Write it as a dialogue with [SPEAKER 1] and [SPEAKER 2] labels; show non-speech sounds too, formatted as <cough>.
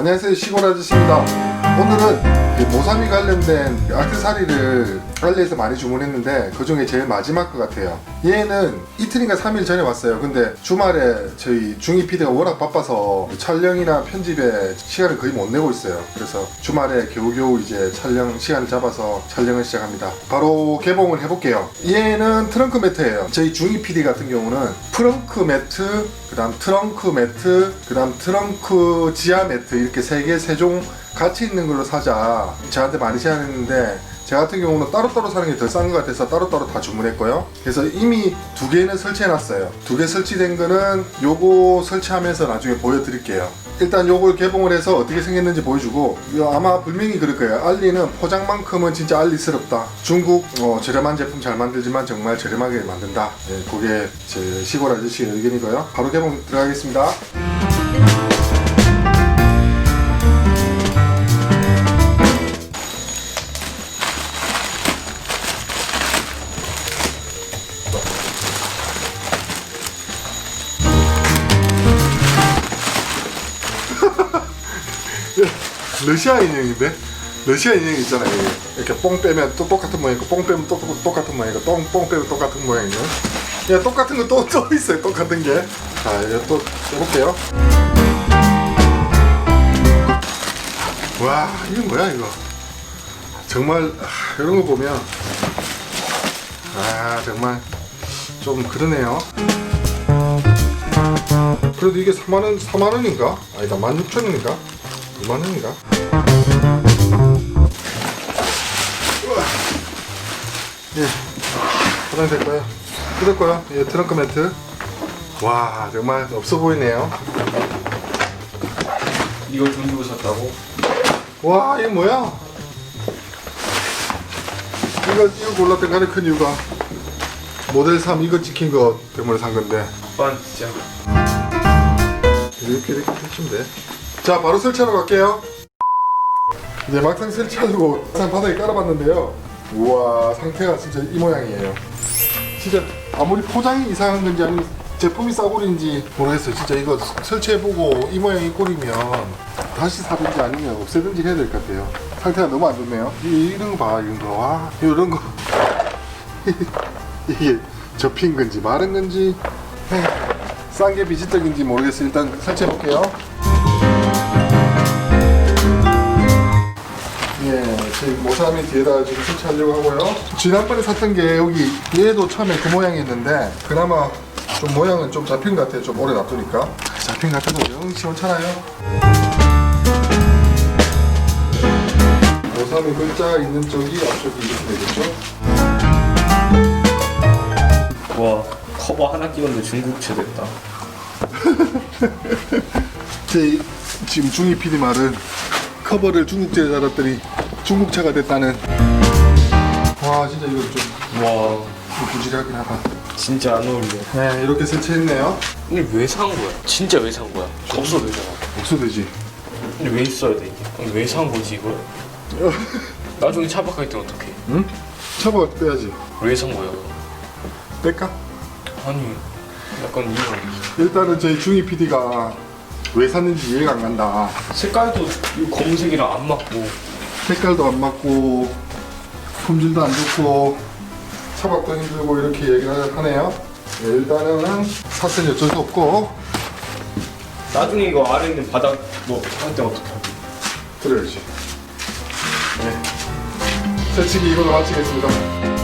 [SPEAKER 1] 안녕하세요. 시골 아저씨입니다 오늘은 그 모삼이 관련된 액세서리를 알리에서 많이 주문했는데 그 중에 제일 마지막 것 같아요. 얘는 이틀인가 3일 전에 왔어요. 근데 주말에 저희 중이 PD가 워낙 바빠서 촬영이나 편집에 시간을 거의 못 내고 있어요. 그래서 주말에 겨우겨우 이제 촬영 시간을 잡아서 촬영을 시작합니다. 바로 개봉을 해볼게요. 얘는 트렁크 매트예요. 저희 중이 PD 같은 경우는 트렁크 매트 그 다음 트렁크 매트 그 다음 트렁크 지하 매트 이렇게 세 개 세종 같이 있는 걸로 사자. 저한테 많이 제안했는데 제 같은 경우는 따로따로 사는 게 더 싼 것 같아서 따로따로 다 주문했고요. 그래서 이미 두 개는 설치해놨어요. 두 개 설치된 거는 요거 설치하면서 나중에 보여드릴게요. 일단 요걸 개봉을 해서 어떻게 생겼는지 보여주고 아마 분명히 그럴 거예요. 알리는 포장만큼은 진짜 알리스럽다. 중국 어, 저렴한 제품 잘 만들지만 정말 저렴하게 만든다. 네, 그게 제 시골 아저씨의 의견이고요. 바로 개봉 들어가겠습니다 러시아 인형인데? 러시아 인형 있잖아요. 이렇게 뽕 빼면 또 똑같은 모양이고, 뽕 빼면 또 똑- 똑같은 모양이고, 똥, 뽕 빼면 똑같은 모양이고. 야, 똑같은 거 또 또 있어요. 똑같은 게. 자, 이거 또 해볼게요. 와, 이건 뭐야, 이거? 정말, 아, 이런 거 보면, 아, 정말 좀 그러네요. 그래도 이게 4만원, 4만원인가? 아니다, 16,000원인가? 2만원인가? 예, 화장될 거야. 뜯을 거야. 예, 트렁크 매트. 와, 정말 없어 보이네요.
[SPEAKER 2] 이걸 돈 주고 샀다고?
[SPEAKER 1] 와, 이게 뭐야? 이거, 이거 골랐던 가장 큰 이유가 모델 3 이거 찍힌 거 때문에 산 건데.
[SPEAKER 2] 오빠는 진짜
[SPEAKER 1] 이렇게 이렇게 해주면 돼. 자, 바로 설치하러 갈게요. 이제 막상 설치하려고 막상 바닥에 깔아봤는데요. 우와, 상태가 진짜 이 모양이에요. 진짜 아무리 포장이 이상한 건지 아니면 제품이 싸구려인지 모르겠어요. 진짜 이거 설치해보고 이 모양이 꼴이면 다시 사든지 아니면 없애든지 해야 될 것 같아요. 상태가 너무 안 좋네요. 이, 이런 거 봐, 이런 거. 와, 이런 거. <laughs> 이게 접힌 건지 마른 건지. 싼 게 비지떡인지 모르겠어요. 일단 설치해 볼게요. 예, 지금 모사미 뒤에다 지금 설치하려고 하고요. 지난번에 샀던 게 여기 얘도 처음에 그 모양이었는데 그나마 좀 모양은 좀 잡힌 것 같아요. 좀 오래 놔두니까 잡힌 것 같아도 영 시원찮아요. 모사미 글자 있는 쪽이 앞쪽이 이렇게 되겠죠?
[SPEAKER 2] 와 커버 하나 끼웠는데 중국체 됐다
[SPEAKER 1] 제 지금 중이 PD 말은 커버를 중국제에 달았더니 중국차가 됐다는 와 진짜 이거
[SPEAKER 2] 좀와
[SPEAKER 1] 부질하긴 하다
[SPEAKER 2] 진짜 안 어울려
[SPEAKER 1] 네 이렇게 설치했네요
[SPEAKER 2] 근데 왜 산 거야? 진짜 왜 산 거야? 없어도 되잖아
[SPEAKER 1] 없어되지
[SPEAKER 2] 근데 왜 있어야 돼 이게? 왜 산 거지 이걸? <laughs> 나중에 차박할 때 어떡해?
[SPEAKER 1] 응? 차박 빼야지
[SPEAKER 2] 왜 산 거야?
[SPEAKER 1] 뺄까?
[SPEAKER 2] 아니 약간 이해가 안 돼.
[SPEAKER 1] 일단은 저희 중이 PD가 왜 샀는지 이해가 안 간다
[SPEAKER 2] 색깔도 이 검은색이랑 안 맞고
[SPEAKER 1] 색깔도 안 맞고 품질도 안 좋고 차박도 힘들고 이렇게 얘기를 하네요 네, 일단은 샀으니 어쩔 수 없고
[SPEAKER 2] 나중에 이거 아래 있는 바닥 뭐할때 어떻게 하지?
[SPEAKER 1] 들어야지 네. 설치기 이걸로 마치겠습니다